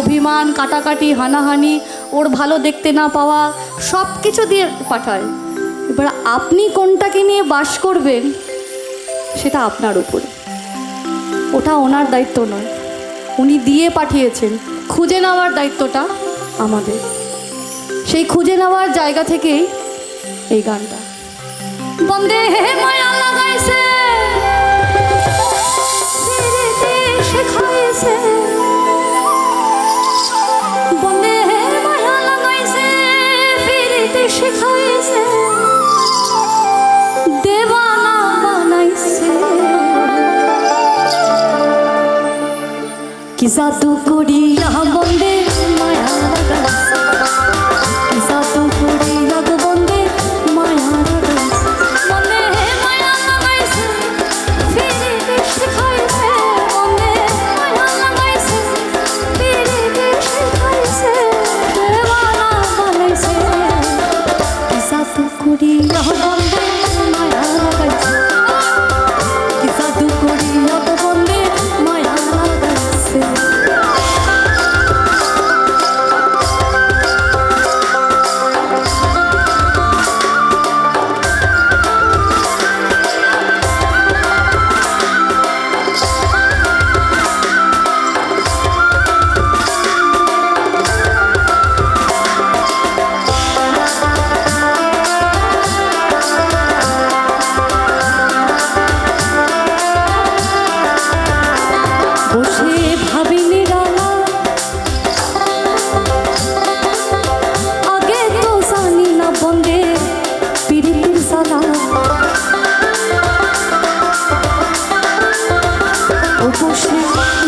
অভিমান, কাটাকাটি, হানাহানি, ওর ভালো দেখতে না পাওয়া, সব কিছু দিয়ে পাঠায়। এবার আপনি কোনটাকে নিয়ে বাস করবেন, সেটা আপনার উপরে। ওটা ওনার দায়িত্ব নয়। উনি দিয়ে পাঠিয়েছেন। খুঁজে নেওয়ার দায়িত্বটা আমাদের। সেই খুঁজে নেওয়ার জায়গা থেকেই এই গানটা। বন্দে হে মায়া! জাদু করিয়া বন্দে Full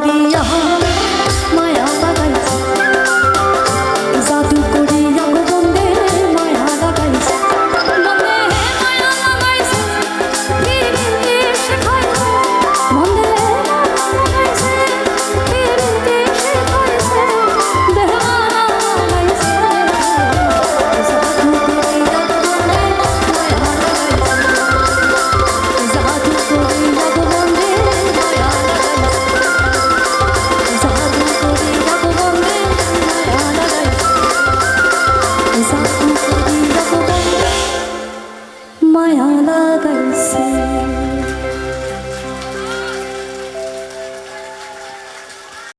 的。呀 মায়া লাগাইছে